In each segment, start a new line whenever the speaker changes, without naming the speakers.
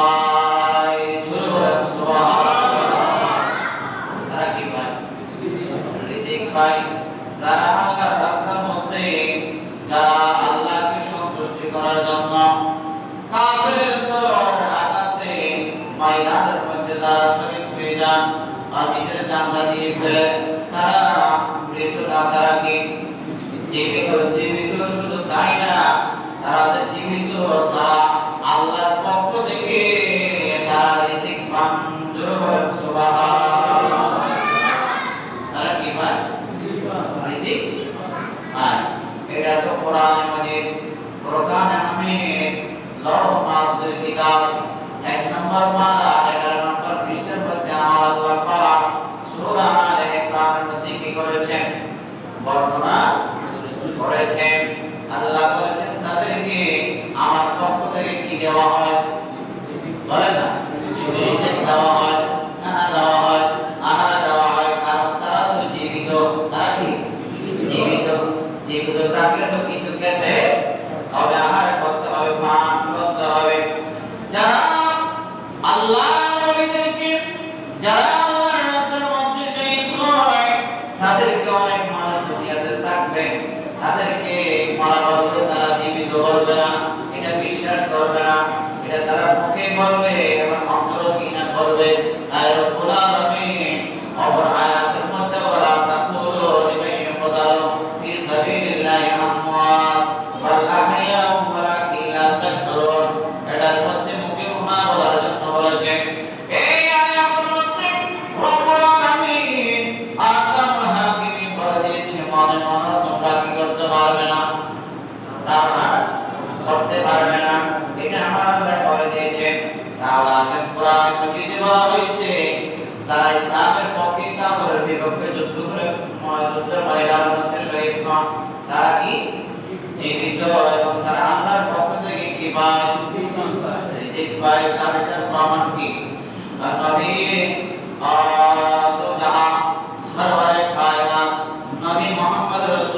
아. Parma বিপক্ষে যুদ্ধ করে যুদ্ধের ময়দান মধ্যে শহীদ হন। তারা কি? জীবিত এবং তারা আল্লাহর পক্ষ থেকে কি পায়? তার এটা প্রমাণ কি? নবী তো যাহা সরওয়ারে কায়নাত নবী মুহাম্মদ রাসূল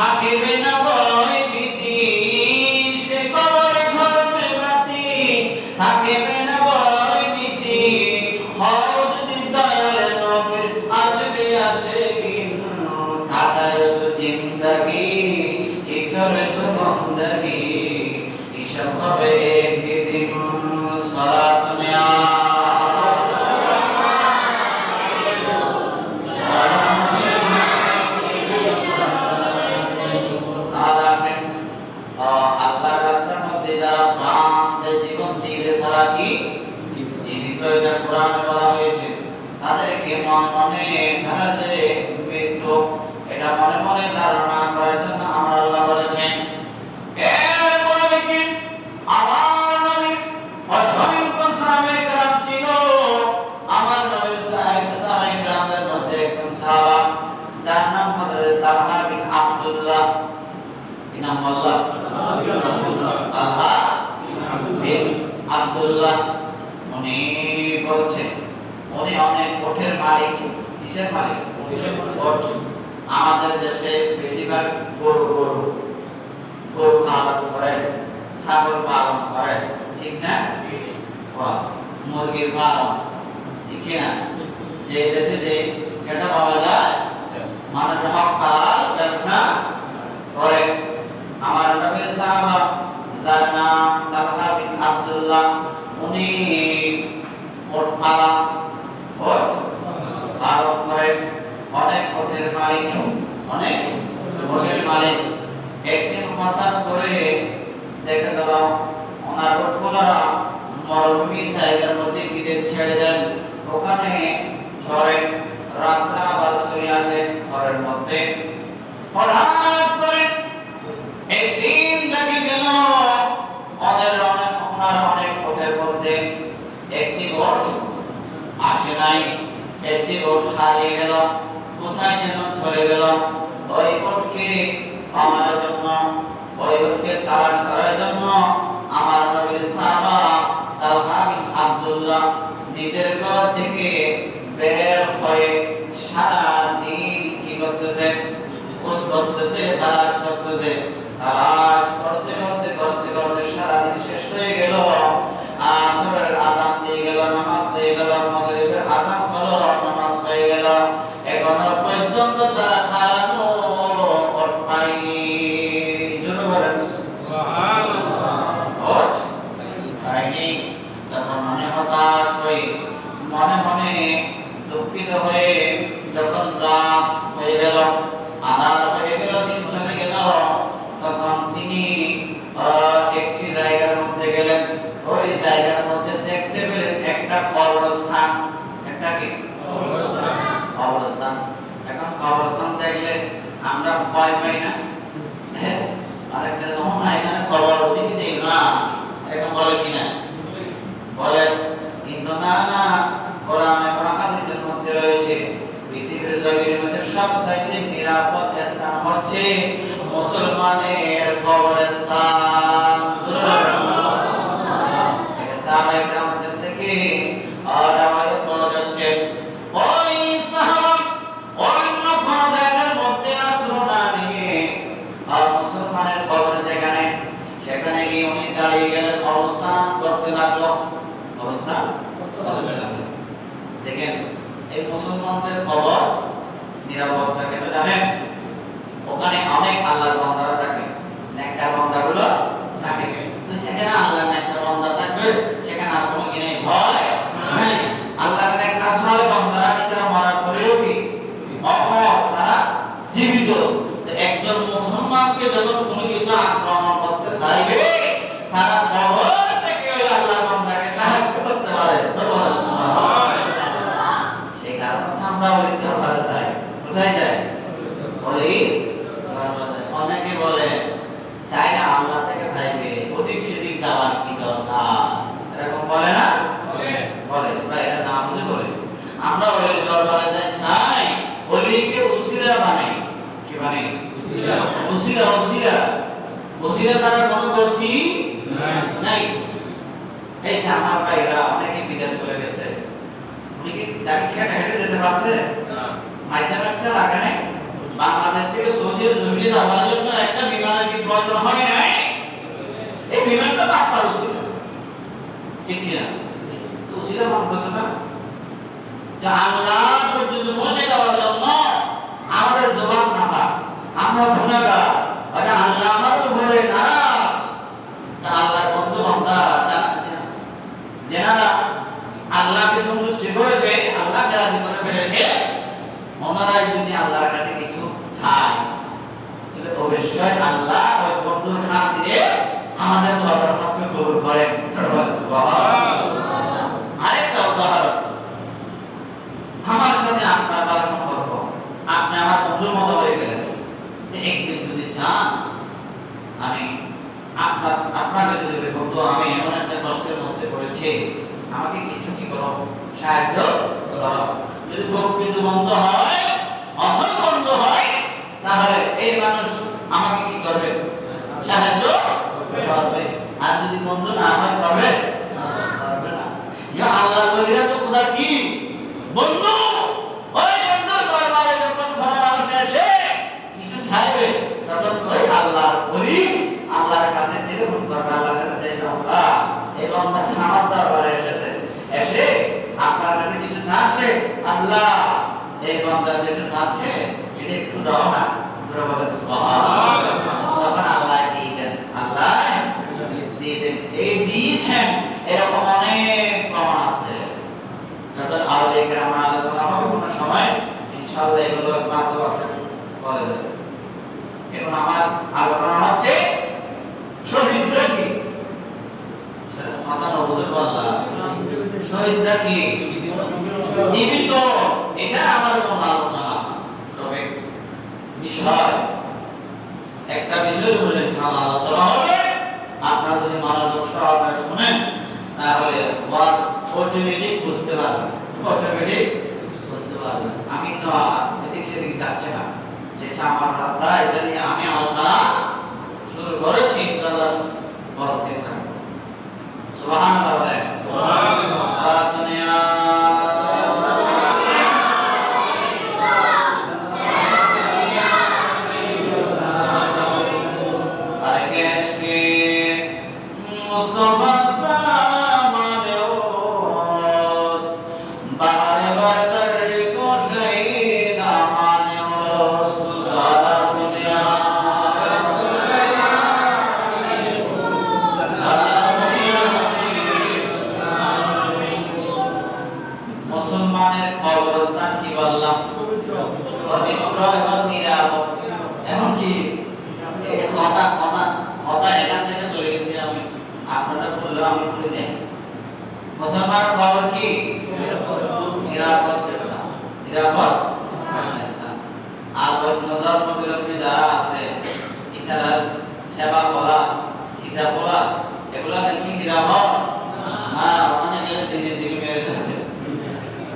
Hakeme na হৃদয়টা কোরআন হয়েছে। তাদেরকে মনে মনে এটা মনে মনে ধারণা কিসের মালিক আমাদের দেশে বেশিরভাগ গরু গরু গরু পালন করে ছাগল পালন করে ঠিক না মুরগির পালন ঠিক না যে দেশে যে যেটা পাওয়া যায় মানুষ হক হালাল ব্যবসা করে আমার নবীর সাহাবা যার নাম তালহা বিন আব্দুল্লাহ উনি ওট পালা ওট পালন করে অনেক ওটের মালিক অনেক ওটের মালিক। একদিন হঠাৎ করে দেখে গেল ওনার ওটগুলা মরুভূমি জায়গার মধ্যে খিদে ছেড়ে দেন। ওখানে ঝড়ে রাত্রা আবার শুয়ে আসে ঘরের মধ্যে। হঠাৎ করে একদিন দেখে গেল, ওদের অনেক ওনার অনেক ওটের মধ্যে একটি ওট আসে নাই। একটি ওট হারিয়ে গেল, কোথায় যেন চলে গেল। ওই ওটকে পাওয়ার জন্য, ওই ওটকে তালাশ করার জন্য আমার নবীর সাহাবা তালহা বিন আব্দুল্লাহ নিজের ঘর থেকে বের হয়ে সারা আধার হয়ে গেল দিন চলে গেল তখন তিনি আহ, একটি জায়গার মধ্যে গেলেন ওই জায়গার মধ্যে দেখতে পেলেন একটা কবরস্থান একটা কি কবরস্থান এখন কবরস্থান দেখলে আমরা ভয় পাই না হ্যাঁ? আরেক ছেলে তখন না এখানে কবর দিকে যাই না এরকম বলে কিনা বলে কিন্তু না না কোরআনে কোরআন হাদিসের মধ্যে রয়েছে পৃথিবীর জমির মধ্যে সবচাইতে নিরাপদ স্থান হচ্ছে মুসলমানের কবরস্থান সাহাবায়ে কেরামদের থেকে আর আমাদের পাওয়া যাচ্ছে ওই সাহাবা অন্য কোন জায়গার মধ্যে আশ্রয় না নিয়ে আর মুসলমানের কবর যেখানে সেখানে গিয়ে উনি দাঁড়িয়ে গেলেন অবস্থান করতে লাগল অবস্থান করতে লাগল দেখেন এই মুসলমানদের কবর নিরাপদ থাকে না জানেন ওখানে অনেক আল্লাহর বান্দারা থাকে নেককার বান্দাগুলো থাকে তো সেখানে আল্লাহর নেককার বান্দা থাকবে সেখানে আর কোনো কিনে ভয় নাই আল্লাহর নেককার সালে বান্দারা কি তারা মারা পড়েও কি অমর তারা জীবিত তো একজন মুসলমানকে যখন কোনো কিছু আক্রমণ করতে চাইবে তারা কবর থেকে ওই আল্লাহর বান্দাকে সাহায্য করতে পারে সুবহানাল্লাহ সেই কারণে তো আমরা ওই দরবারে যাই কোথায় যাই বলি অনেকে বলে চাই না আল্লাহ থেকে চাইবে ওদিক সেদিক যাওয়ার কি দরকার এরকম বলে না বলে বা এরা না বুঝে বলে আমরা ওই দরবারে যাই চাই ওলিকে উসিলা বানাই কি বানাই উসিলা উসিলা উসিলা ছাড়া কোনো গতি নাই। এই যে আমার ভাইরা অনেকে বিদেশ চলে গেছে। উনি কি তাকে হেঁটে যেতে পারছে? মাধ্যম একটা লাগে নাই? বাংলাদেশ থেকে সৌদি জমিনে যাওয়ার জন্য একটা বিমানের কি প্রয়োজন হয় নাই? এই বিমানটা তো আপনার উচিত। ঠিক কিনা উচিত মানতেছে না? যে আল্লাহ পর্যন্ত পৌঁছে যাওয়ার জন্য আমাদের জবাব না হয় আমরা গুণাগার আচ্ছা আল্লাহ আমার উপরে নারাজ তা আল্লাহর বন্ধু বান্দা জানা যেনারা আল্লাহকে সন্তুষ্টি করেছে আল্লাহকে রাজি করে ফেলেছে ওনারাই যদি আল্লাহর কাছে কিছু চায় তাহলে অবশ্যই আল্লাহ ওই বন্ধুর শান্তিতে আমাদের দরবার হস্ত কবুল করেন আরেকটা উদাহরণ আমার সাথে আপনার ভালো সম্পর্ক আপনি আমার বন্ধুর মতো হয়ে গেলেন যে একদিন যদি চান আমি আপনার আপনাকে যদি বলি, বন্ধু আমি এমন একটা কষ্টের মধ্যে পড়েছি আমাকে কিছু কি করো সাহায্য যদি প্রকৃত বন্ধ হয় অসল বন্ধ হয় তাহলে এই মানুষ আমাকে কি করবে সাহায্য করবে আর যদি বন্ধ না হয় করবে করবে না ইয়া আল্লাহ বলিরা তো খোদা কি বন্ধু ওই বন্ধু চাচ্ছে এটা একটু দাও না তোরা বলে সুবহানাল্লাহ তখন আল্লাহ দিয়ে দেন আল্লাহ দিয়ে দেন এই দিয়েছেন এরকম অনেক প্রমাণ আছে যখন আউলিয়া কেরাম আলোচনা হবে কোনো সময় ইনশাআল্লাহ এগুলো ক্লাসে আছে বলে দেবে এখন আমার আলোচনা হচ্ছে শহীদরা কি মাথা নবুজুর বললা শহীদরা কি জীবিত এটা আমার কোনো আলোচনা তবে বিষয় একটা বিষয়ের উপরে ইনশাআল্লাহ আলোচনা হবে আপনারা যদি মনোযোগ সহকারে শুনেন তাহলে ওয়াজ অটোমেটিক বুঝতে পারবে অটোমেটিক বুঝতে পারবে আমি তো এদিক সেদিক যাচ্ছে না। যেটা আমার রাস্তা, এটা নিয়ে আমি আলোচনা শুরু করেছি ইনশাআল্লাহ বলতে থাকব। সুবহানাল্লাহ কি নিরাপদ না ওখানে গেলে জিনিস জিনিস মেরে যাচ্ছে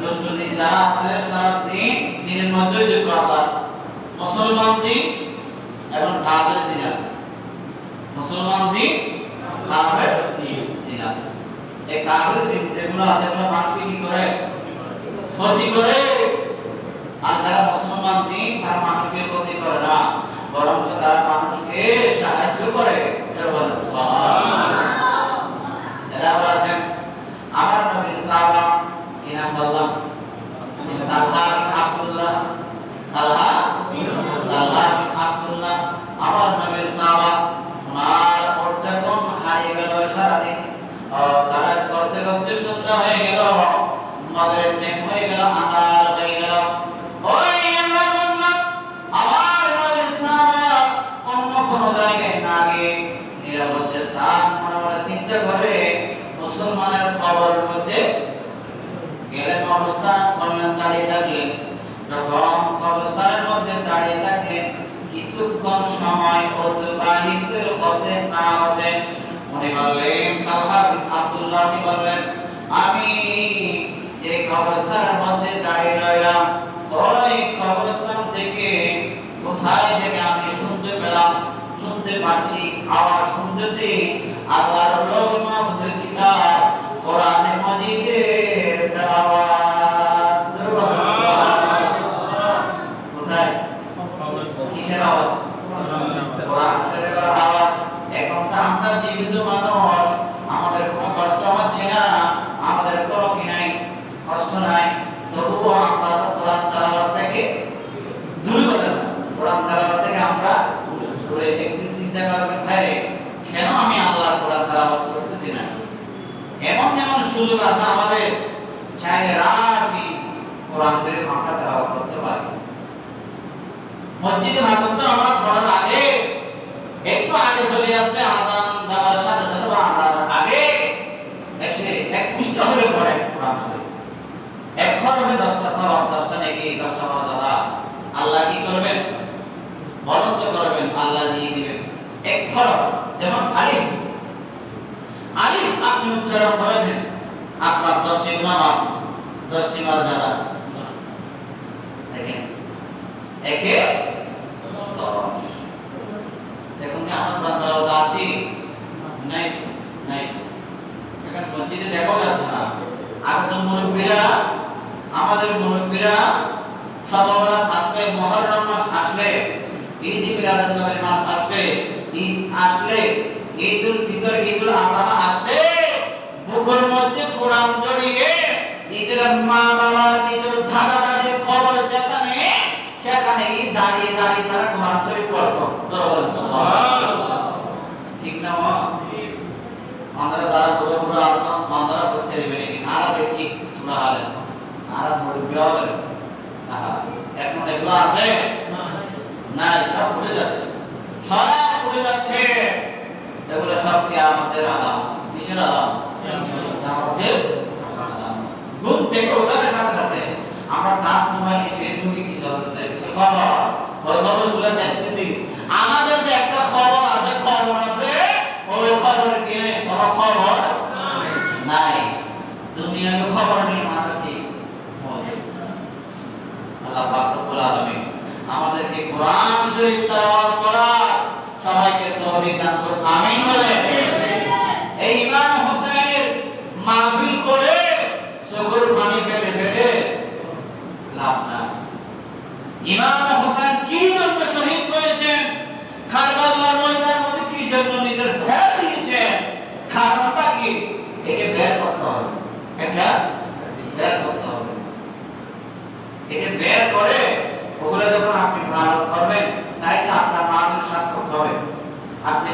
দুষ্ট জিন যারা আছে সব জিন, জিনের মধ্যে যে প্রকার মুসলমান জিন এবং কাফের জিন আছে। মুসলমান জিন, কাফের জিন আছে। এই কাফের জিন যেগুলো আছে, এগুলো মানুষকে কি করে? ক্ষতি করে। আর যারা মুসলমান জিন, তারা মানুষকে ক্ষতি করে না বরং তারা মানুষকে সাহায্য করে। সুবহানাল্লাহ। এরা বলেছেন আমার নবী সাহাবা কি নাম বললাম তালহা বিন আব্দুল্লাহ তালহা তালহা বিন আব্দুল্লাহ আমার নবীর সাহাবা ওনার পর্যটন হারিয়ে গেল সারাদিন আর তালাশ করতে করতে সন্ধ্যা হয়ে গেল মদের টাইম হয়ে গেল আন্ধার হয়ে গেল ওই আল্লাহর বান্দা আমার নবীর সাহাবা অন্য কোনো জায়গায় না গিয়ে নিরাপদ স্থান মনে মনে চিন্তা করে মুসলমানের খবরের মধ্যে গেলেন অবস্থান করলেন দাঁড়িয়ে থাকলেন যখন কবরস্থানের মধ্যে দাঁড়িয়ে থাকলেন কিছুক্ষণ সময় অতিবাহিত হতে না হতে উনি বললেন তখন আব্দুল্লাহ বললেন, আমি যে কবরস্থানের মধ্যে দাঁড়িয়ে রইলাম, ওই কবরস্থান থেকে কোথায় থেকে আমি শুনতে পেলাম, শুনতে পাচ্ছি, আওয়াজ শুনতেছি, আল্লাহর লৌহ মাহফুজের কিতাব, কোরআনে মাজিদের তেলাওয়াত কোথায় কিসের আওয়াজ কোরআন শরীফের আওয়াজ এখন তো আমরা জীবিত মানুষ আমাদের কোনো কষ্ট হচ্ছে না আমাদের কোনো কি নাই কষ্ট নাই তবুও আমরা তো কোরআন তেলাওয়াত থেকে দূরে করে না কোরআন তেলাওয়াত থেকে আমরা দূরে একদিন চিন্তা করবেন ভাই কেন আমি আল্লাহর কোরআন তেলাওয়াত করতেছি না এমন এমন সুযোগ আছে আমাদের চাইলে রাত দিন কোরআন শরীফ আমরা তেলাওয়াত করতে পারি মসজিদে হাসন তো নামাজ পড়ার আগে একটু আগে চলে আসবে আজান দেওয়ার সাথে সাথে বা আজানের আগে এসে এক পৃষ্ঠা হলে পড়ে কোরআন শরীফ এক খরবে দশটা সওয়াব দশটা নাকি দশটা মর্যাদা আল্লাহ কি করবেন? বরন্ত করবেন, আল্লাহ দিয়ে দিবেন। এক খরব, যেমন আলিফ। আলিফ আপনি উচ্চারণ করেছেন। আপনার দশটি গুণা মাফ, দশটি মর্যাদা। দেখেন, একে দেখুন আমার আছে? নাই নাই এখন মসজিদে দেখাও যাচ্ছে না। আমাদের মুরব্বীরা সর্বরাত আসবে মহররম মাস আসবে ঈদ মিলাদুন মাস আসবে, ঈদ আসলে, ঈদুল ফিতর, ঈদুল আযহা আসবে। মুখের মধ্যে কোরআন জড়িয়ে নিজের মা বাবা নিজের ধারা খবর যেখানে, সেখানে দাঁড়িয়ে দাঁড়িয়ে তারা কোরআন শরীফ পড়ব ঠিক না, মা? আমরা যারা বড় বড় আসন আমরা করতে পারি না আর দেখি শোনা হলেন আর মুরব্বী হলেন এখন এগুলো আছে? না সব পড়ে যাচ্ছে। সব ভুলে যাচ্ছে। এগুলো সব কি আমাদের আলাম কিসের আলাম আমাদের ঘুম থেকে ওঠার সাথে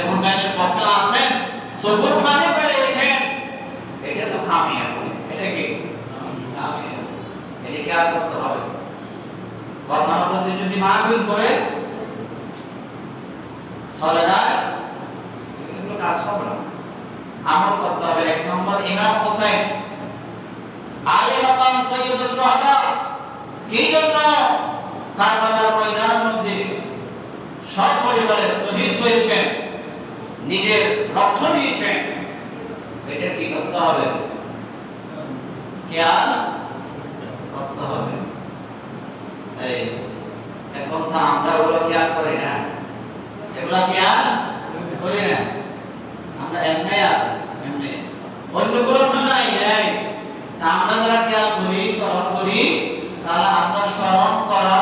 যে হুসাইনের পক্ষে আছেন সবুর খানে পেরেছেন এটা তো খামিয়া এটা কি? খামিয়া এটা কি আর করতে হবে? কথা বলতে যদি মাহবিল করে, চলে যায়? কাজ হবে না। আমল করতে হবে। এক নম্বর, ইমাম হোসেন, আলে মাকাম সৈয়দ শুহাদা, কি জন্য কারবালার ময়দানের মধ্যে সব পরিবারে শহীদ হয়েছেন? নিজের কি করতে হবে? খেয়াল করতে হবে। এই, এখন তো আমরা ওগুলো খেয়াল করি না। এগুলো খেয়াল করি না। আমরা এমনি আছি, এমনি। অন্যগুলো তো নাই নাই তা আমরা যারা খেয়াল করি, স্মরণ করি তাহলে আমরা স্মরণ করা